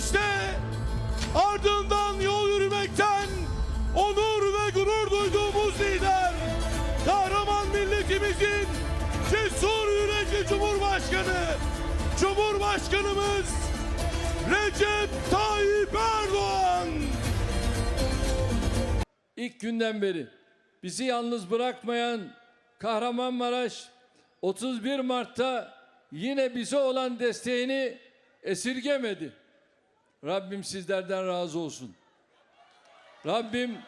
işte ardından yol yürümekten onur ve gurur duyduğumuz lider, kahraman milletimizin cesur yürekli Cumhurbaşkanı, Cumhurbaşkanımız Recep Tayyip Erdoğan. İlk günden beri bizi yalnız bırakmayan Kahramanmaraş 31 Mart'ta yine bize olan desteğini esirgemedi. Rabbim sizlerden razı olsun. Rabbim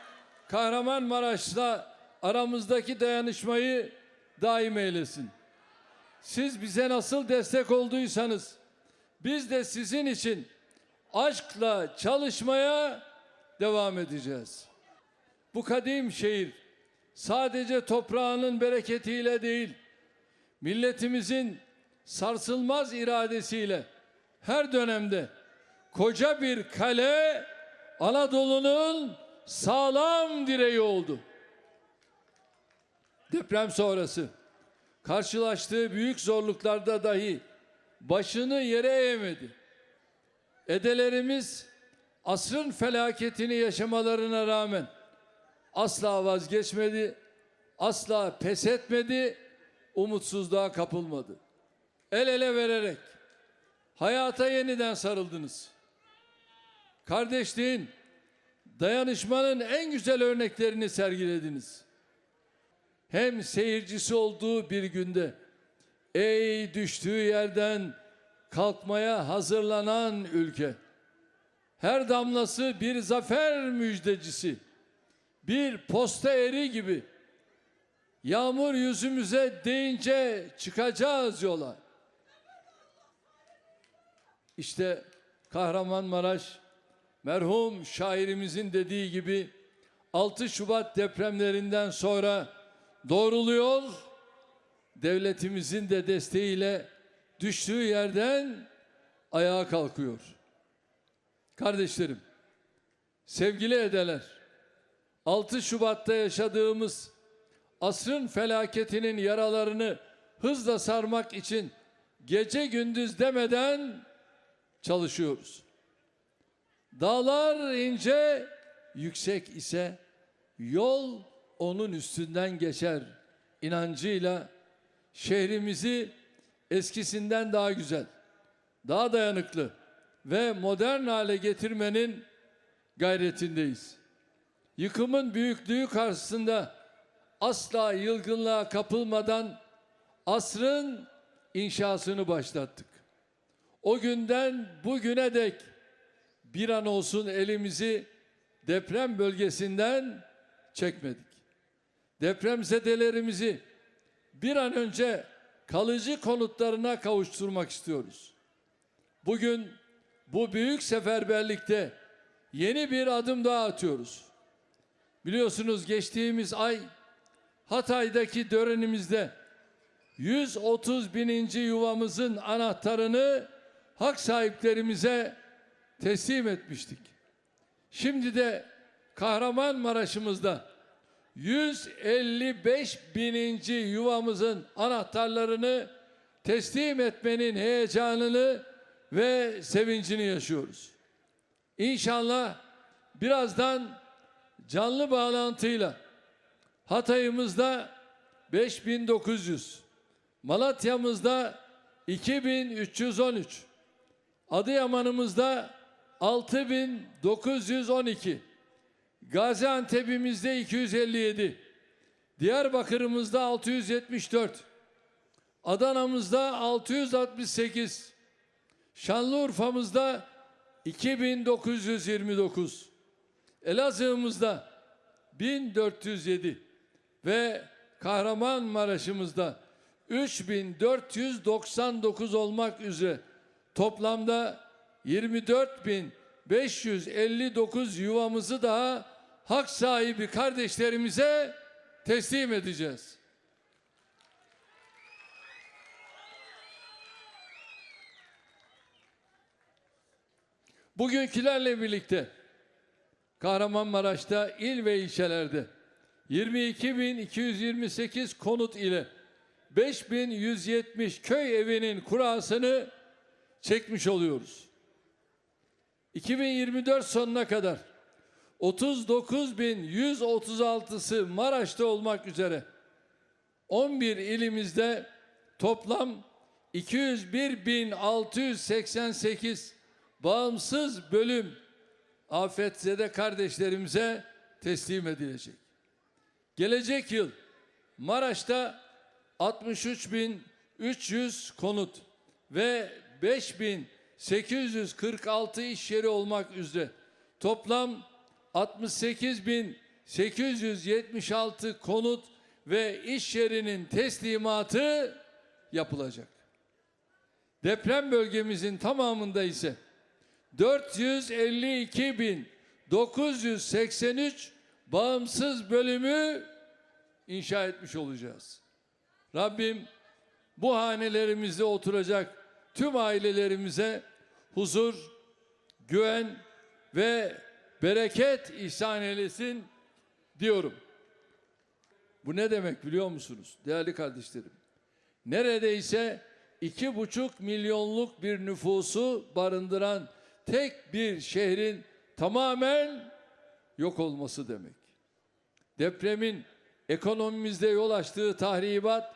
Kahramanmaraş'la aramızdaki dayanışmayı daim eylesin. Siz bize nasıl destek olduysanız biz de sizin için aşkla çalışmaya devam edeceğiz. Bu kadim şehir sadece toprağının bereketiyle değil, milletimizin sarsılmaz iradesiyle her dönemde koca bir kale Anadolu'nun sağlam direği oldu. Deprem sonrası karşılaştığı büyük zorluklarda dahi başını yere eğmedi. Edelerimiz asrın felaketini yaşamalarına rağmen asla vazgeçmedi, asla pes etmedi, umutsuzluğa kapılmadı. El ele vererek hayata yeniden sarıldınız. Kardeşliğin, dayanışmanın en güzel örneklerini sergilediniz. Hem seyircisi olduğu bir günde ey düştüğü yerden kalkmaya hazırlanan ülke. Her damlası bir zafer müjdecisi bir posta eri gibi yağmur yüzümüze deyince çıkacağız yola. İşte Kahramanmaraş merhum şairimizin dediği gibi 6 Şubat depremlerinden sonra doğruluyor. Devletimizin de desteğiyle düştüğü yerden ayağa kalkıyor. Kardeşlerim, sevgili edeler, 6 Şubat'ta yaşadığımız asrın felaketinin yaralarını hızla sarmak için gece gündüz demeden çalışıyoruz. Dağlar ince, yüksek ise yol onun üstünden geçer inancıyla şehrimizi eskisinden daha güzel, daha dayanıklı ve modern hale getirmenin gayretindeyiz yıkımın büyüklüğü karşısında asla yılgınlığa kapılmadan asrın inşasını başlattık. O günden bugüne dek bir an olsun elimizi deprem bölgesinden çekmedik. Depremzedelerimizi bir an önce kalıcı konutlarına kavuşturmak istiyoruz. Bugün bu büyük seferberlikte yeni bir adım daha atıyoruz. Biliyorsunuz geçtiğimiz ay Hatay'daki törenimizde 130 bininci yuvamızın anahtarını hak sahiplerimize teslim etmiştik. Şimdi de Kahramanmaraş'ımızda 155 bininci yuvamızın anahtarlarını teslim etmenin heyecanını ve sevincini yaşıyoruz. İnşallah birazdan canlı bağlantıyla Hatay'ımızda 5900, Malatya'mızda 2313, Adıyaman'ımızda 6912, Gaziantep'imizde 257, Diyarbakır'ımızda 674, Adana'mızda 668, Şanlıurfa'mızda 2929, Elazığ'ımızda 1407 ve Kahramanmaraş'ımızda 3499 olmak üzere toplamda 24559 yuvamızı daha hak sahibi kardeşlerimize teslim edeceğiz. Bugünkülerle birlikte Kahramanmaraş'ta il ve ilçelerde 22.228 konut ile 5170 köy evinin kurasını çekmiş oluyoruz. 2024 sonuna kadar 39.136'sı Maraş'ta olmak üzere 11 ilimizde toplam 201.688 bağımsız bölüm afetzede kardeşlerimize teslim edilecek. Gelecek yıl Maraş'ta 63.300 konut ve 5.846 iş yeri olmak üzere toplam 68.876 konut ve iş yerinin teslimatı yapılacak. Deprem bölgemizin tamamında ise 452.983 bağımsız bölümü inşa etmiş olacağız. Rabbim bu hanelerimizde oturacak tüm ailelerimize huzur, güven ve bereket ihsan eylesin diyorum. Bu ne demek biliyor musunuz değerli kardeşlerim? Neredeyse iki buçuk milyonluk bir nüfusu barındıran tek bir şehrin tamamen yok olması demek. Depremin ekonomimizde yol açtığı tahribat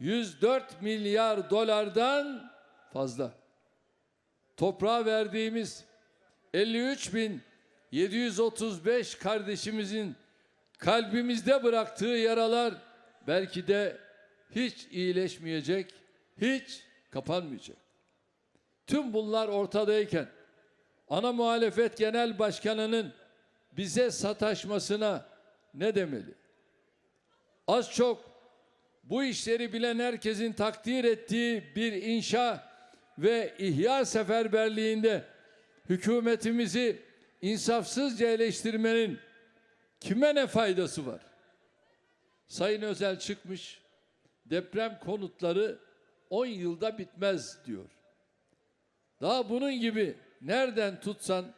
104 milyar dolardan fazla. Toprağa verdiğimiz 53 bin 735 kardeşimizin kalbimizde bıraktığı yaralar belki de hiç iyileşmeyecek, hiç kapanmayacak. Tüm bunlar ortadayken ana muhalefet genel başkanının bize sataşmasına ne demeli? Az çok bu işleri bilen herkesin takdir ettiği bir inşa ve ihya seferberliğinde hükümetimizi insafsızca eleştirmenin kime ne faydası var? Sayın Özel çıkmış, deprem konutları 10 yılda bitmez diyor. Daha bunun gibi nereden tutsan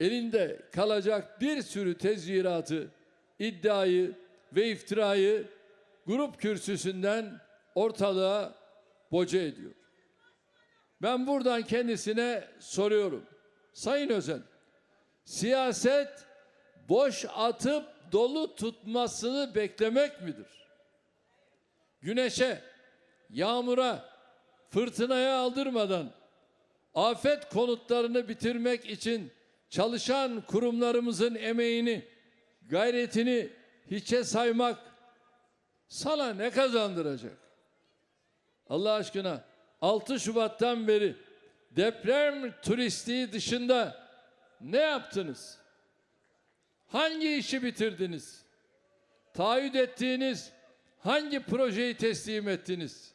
elinde kalacak bir sürü tezviratı, iddiayı ve iftirayı grup kürsüsünden ortalığa boca ediyor. Ben buradan kendisine soruyorum. Sayın Özel, siyaset boş atıp dolu tutmasını beklemek midir? Güneşe, yağmura, fırtınaya aldırmadan afet konutlarını bitirmek için çalışan kurumlarımızın emeğini, gayretini hiçe saymak sana ne kazandıracak? Allah aşkına 6 Şubat'tan beri deprem turistliği dışında ne yaptınız? Hangi işi bitirdiniz? Taahhüt ettiğiniz hangi projeyi teslim ettiniz?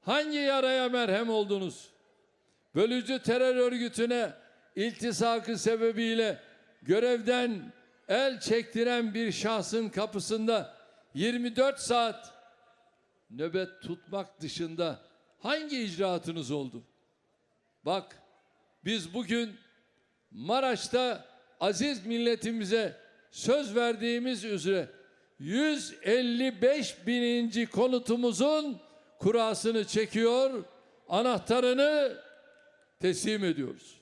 Hangi yaraya merhem oldunuz? Bölücü terör örgütüne iltisakı sebebiyle görevden el çektiren bir şahsın kapısında 24 saat nöbet tutmak dışında hangi icraatınız oldu? Bak biz bugün Maraş'ta aziz milletimize söz verdiğimiz üzere 155 bininci konutumuzun kurasını çekiyor, anahtarını teslim ediyoruz.